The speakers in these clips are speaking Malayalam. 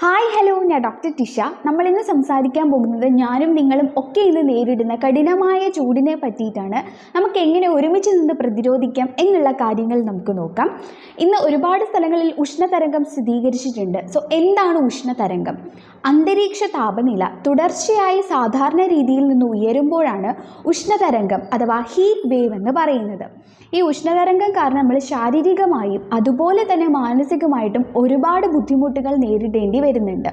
ഹായ് ഹലോ ഞാൻ ഡോക്ടർ ടിഷ. നമ്മൾ ഇന്ന് സംസാരിക്കാൻ പോകുന്നത് ഞാനും നിങ്ങളും ഒക്കെ ഇന്ന് നേരിടുന്ന കഠിനമായ ചൂടിനെ പറ്റിയിട്ടാണ്. നമുക്ക് എങ്ങനെ ഒരുമിച്ച് നിന്ന് പ്രതിരോധിക്കാം എന്നുള്ള കാര്യങ്ങൾ നമുക്ക് നോക്കാം. ഇന്ന് ഒരുപാട് സ്ഥലങ്ങളിൽ ഉഷ്ണതരംഗം സ്ഥിരീകരിച്ചിട്ടുണ്ട്. സോ എന്താണ് ഉഷ്ണതരംഗം? അന്തരീക്ഷ താപനില തുടർച്ചയായി സാധാരണ രീതിയിൽ നിന്ന് ഉയരുമ്പോഴാണ് ഉഷ്ണതരംഗം അഥവാ ഹീറ്റ് വേവ് എന്ന് പറയുന്നത്. ഈ ഉഷ്ണതരംഗം കാരണം നമ്മൾ ശാരീരികമായും അതുപോലെ തന്നെ മാനസികമായിട്ടും ഒരുപാട് ബുദ്ധിമുട്ടുകൾ നേരിടേണ്ടി വരുന്നുണ്ട്.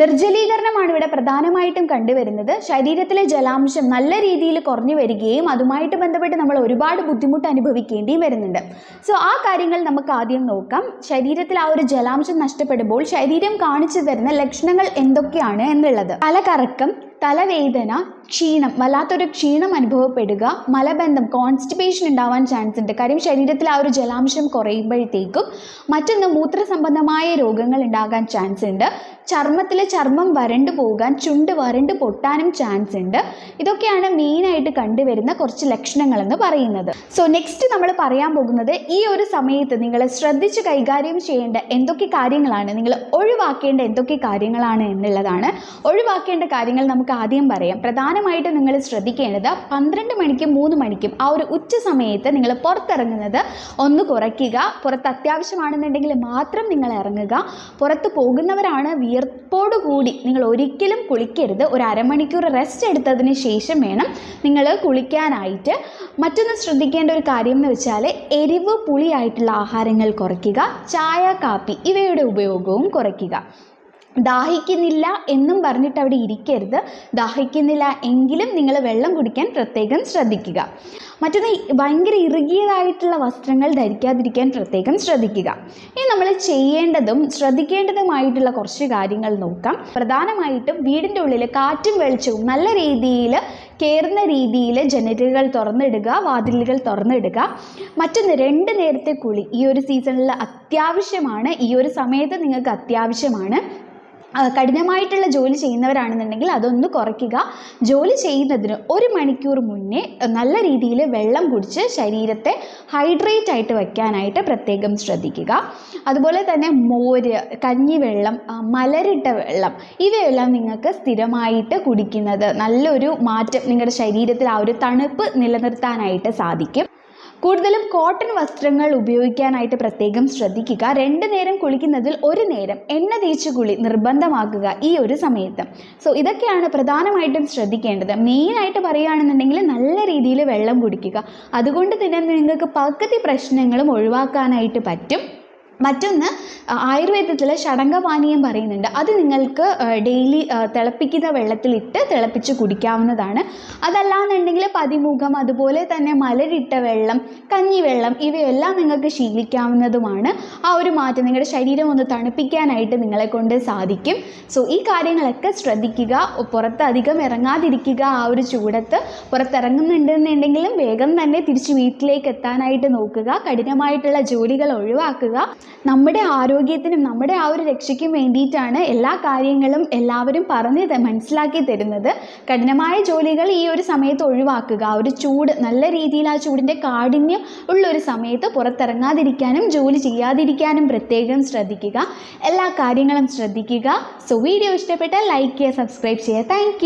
നിർജലീകരണമാണ് ഇവിടെ പ്രധാനമായിട്ടും കണ്ടുവരുന്നത്. ശരീരത്തിലെ ജലാംശം നല്ല രീതിയിൽ കുറഞ്ഞു വരികയും അതുമായിട്ട് ബന്ധപ്പെട്ട് നമ്മൾ ഒരുപാട് ബുദ്ധിമുട്ട് അനുഭവിക്കേണ്ടിയും വരുന്നുണ്ട്. സോ ആ കാര്യങ്ങൾ നമുക്ക് ആദ്യം നോക്കാം. ശരീരത്തിൽ ആ ഒരു ജലാംശം നഷ്ടപ്പെടുമ്പോൾ ശരീരം കാണിച്ചു തരുന്ന ലക്ഷണങ്ങൾ എന്തൊക്കെയാണ് എന്നുള്ളത്. തലകറക്കം തലവേദന ക്ഷീണം വല്ലാത്തൊരു ക്ഷീണം അനുഭവപ്പെടുക മലബന്ധം കോൺസ്റ്റിപ്പേഷൻ ഉണ്ടാവാൻ ചാൻസ് ഉണ്ട്. കാര്യം ശരീരത്തിൽ ആ ഒരു ജലാംശം കുറയുമ്പോഴത്തേക്കും മറ്റൊന്ന് മൂത്രസംബന്ധമായ രോഗങ്ങൾ ഉണ്ടാകാൻ ചാൻസ് ഉണ്ട്. ചർമ്മത്തിലെ ചർമ്മം വരണ്ടു പോകാൻ ചുണ്ട് വരണ്ടു പൊട്ടാനും ചാൻസ് ഉണ്ട്. ഇതൊക്കെയാണ് മെയിനായിട്ട് കണ്ടുവരുന്ന കുറച്ച് ലക്ഷണങ്ങൾ എന്ന് പറയുന്നത്. സോ നെക്സ്റ്റ് നമ്മൾ പറയാൻ പോകുന്നത് ഈ ഒരു സമയത്ത് നിങ്ങൾ ശ്രദ്ധിച്ച് കൈകാര്യം ചെയ്യേണ്ട എന്തൊക്കെ കാര്യങ്ങളാണ് നിങ്ങൾ ഒഴിവാക്കേണ്ട എന്തൊക്കെ കാര്യങ്ങളാണ് എന്നുള്ളതാണ്. ഒഴിവാക്കേണ്ട കാര്യങ്ങൾ നമുക്ക് ആദ്യം പറയാം. പ്രധാനമായിട്ട് നിങ്ങൾ ശ്രദ്ധിക്കേണ്ടത് പന്ത്രണ്ട് മണിക്കും മൂന്ന് മണിക്കും ആ ഒരു ഉച്ച സമയത്ത് നിങ്ങൾ പുറത്തിറങ്ങുന്നത് ഒന്ന് കുറയ്ക്കുക. പുറത്ത് അത്യാവശ്യമാണെന്നുണ്ടെങ്കിൽ മാത്രം നിങ്ങൾ ഇറങ്ങുക. പുറത്ത് പോകുന്നവരാണ് വിയർപ്പോടു കൂടി നിങ്ങൾ ഒരിക്കലും കുളിക്കരുത്. ഒരു അരമണിക്കൂർ റെസ്റ്റ് എടുത്തതിന് ശേഷം വേണം നിങ്ങൾ കുളിക്കാനായിട്ട്. മറ്റൊന്ന് ശ്രദ്ധിക്കേണ്ട ഒരു കാര്യം എന്ന് വെച്ചാൽ എരിവ് പുളിയായിട്ടുള്ള ആഹാരങ്ങൾ കുറയ്ക്കുക. ചായ കാപ്പി ഇവയുടെ ഉപയോഗവും കുറയ്ക്കുക. ദാഹിക്കുന്നില്ല എന്നും പറഞ്ഞിട്ട് അവിടെ ഇരിക്കരുത്. ദാഹിക്കുന്നില്ല എങ്കിലും നിങ്ങൾ വെള്ളം കുടിക്കാൻ പ്രത്യേകം ശ്രദ്ധിക്കുക. മറ്റൊന്ന് ഭയങ്കര ഇറുകിയതായിട്ടുള്ള വസ്ത്രങ്ങൾ ധരിക്കാതിരിക്കാൻ പ്രത്യേകം ശ്രദ്ധിക്കുക. ഇനി നമ്മൾ ചെയ്യേണ്ടതും ശ്രദ്ധിക്കേണ്ടതുമായിട്ടുള്ള കുറച്ച് കാര്യങ്ങൾ നോക്കാം. പ്രധാനമായിട്ടും വീടിന്റെ ഉള്ളിൽ കാറ്റും വെളിച്ചവും നല്ല രീതിയിൽ കയറുന്ന രീതിയിൽ ജനലുകൾ തുറന്നിടുക വാതിലുകൾ തുറന്നിടുക. മറ്റൊന്ന് രണ്ട് നേരത്തെ കുളി. ഈ ഒരു സീസണിൽ അത്യാവശ്യമാണ്. ഈ ഒരു സമയത്ത് നിങ്ങൾക്ക് അത്യാവശ്യമാണ്. കഠിനമായിട്ടുള്ള ജോലി ചെയ്യുന്നവരാണെന്നുണ്ടെങ്കിൽ അതൊന്ന് കുറയ്ക്കുക. ജോലി ചെയ്യുന്നതിന് ഒരു മണിക്കൂർ മുന്നേ നല്ല രീതിയിൽ വെള്ളം കുടിച്ച് ശരീരത്തെ ഹൈഡ്രേറ്റ് ആയിട്ട് വയ്ക്കാനായിട്ട് പ്രത്യേകം ശ്രദ്ധിക്കുക. അതുപോലെ തന്നെ മോര് കഞ്ഞിവെള്ളം മലരിട്ട വെള്ളം ഇവയെല്ലാം നിങ്ങൾക്ക് സ്ഥിരമായിട്ട് കുടിക്കുന്നത് നല്ലൊരു മാറ്റം നിങ്ങളുടെ ശരീരത്തിൽ ആ ഒരു തണുപ്പ് നിലനിർത്താനായിട്ട് സാധിക്കും. കൂടുതലും കോട്ടൺ വസ്ത്രങ്ങൾ ഉപയോഗിക്കാനായിട്ട് പ്രത്യേകം ശ്രദ്ധിക്കുക. രണ്ട് നേരം കുളിക്കുന്നതിൽ ഒരു നേരം എണ്ണ തേച്ച് കുളി നിർബന്ധമാക്കുക ഈ ഒരു സമയത്ത്. സോ ഇതൊക്കെയാണ് പ്രധാനമായിട്ടും ശ്രദ്ധിക്കേണ്ടത്. മെയിനായിട്ട് പറയുകയാണെന്നുണ്ടെങ്കിൽ നല്ല രീതിയിൽ വെള്ളം കുടിക്കുക. അതുകൊണ്ട് തന്നെ നിങ്ങൾക്ക് പകുതി പ്രശ്നങ്ങളും ഒഴിവാക്കാനായിട്ട് പറ്റും. മറ്റൊന്ന് ആയുർവേദത്തിൽ ഷടങ്കപാനീയം പറയുന്നുണ്ട്. അത് നിങ്ങൾക്ക് ഡെയിലി തിളപ്പിക്കുന്ന വെള്ളത്തിലിട്ട് തിളപ്പിച്ച് കുടിക്കാവുന്നതാണ്. അതല്ലാന്നുണ്ടെങ്കിൽ പതിമുഖം അതുപോലെ തന്നെ മലരിട്ട വെള്ളം കഞ്ഞിവെള്ളം ഇവയെല്ലാം നിങ്ങൾക്ക് ശീലിക്കാവുന്നതുമാണ്. ആ ഒരു മാറ്റം നിങ്ങളുടെ ശരീരം ഒന്ന് തണുപ്പിക്കാനായിട്ട് നിങ്ങളെ കൊണ്ട് സാധിക്കും. സോ ഈ കാര്യങ്ങളൊക്കെ ശ്രദ്ധിക്കുക. പുറത്ത് അധികം ഇറങ്ങാതിരിക്കുക ആ ഒരു ചൂടത്ത്. പുറത്തിറങ്ങുന്നുണ്ടെന്നുണ്ടെങ്കിലും വേഗം തന്നെ തിരിച്ച് വീട്ടിലേക്ക് എത്താനായിട്ട് നോക്കുക. കഠിനമായിട്ടുള്ള ജോലികൾ ഒഴിവാക്കുക. നമ്മുടെ ആരോഗ്യത്തിനും നമ്മുടെ ആ ഒരു രക്ഷയ്ക്കും വേണ്ടിയിട്ടാണ് എല്ലാ കാര്യങ്ങളും എല്ലാവരും പറഞ്ഞ് മനസ്സിലാക്കി തരുന്നത്. കഠിനമായ ജോലികൾ ഈ ഒരു സമയത്ത് ഒഴിവാക്കുക. ഒരു ചൂട് നല്ല രീതിയിൽ ആ ചൂടിന്റെ കാഠിന്യം ഉള്ള ഒരു സമയത്ത് പുറത്തിറങ്ങാതിരിക്കാനും ജോലി ചെയ്യാതിരിക്കാനും പ്രത്യേകം ശ്രദ്ധിക്കുക. എല്ലാ കാര്യങ്ങളും ശ്രദ്ധിക്കുക. സോ വീഡിയോ ഇഷ്ടപ്പെട്ടാൽ ലൈക്ക് ചെയ്യുക സബ്സ്ക്രൈബ് ചെയ്യുക. താങ്ക്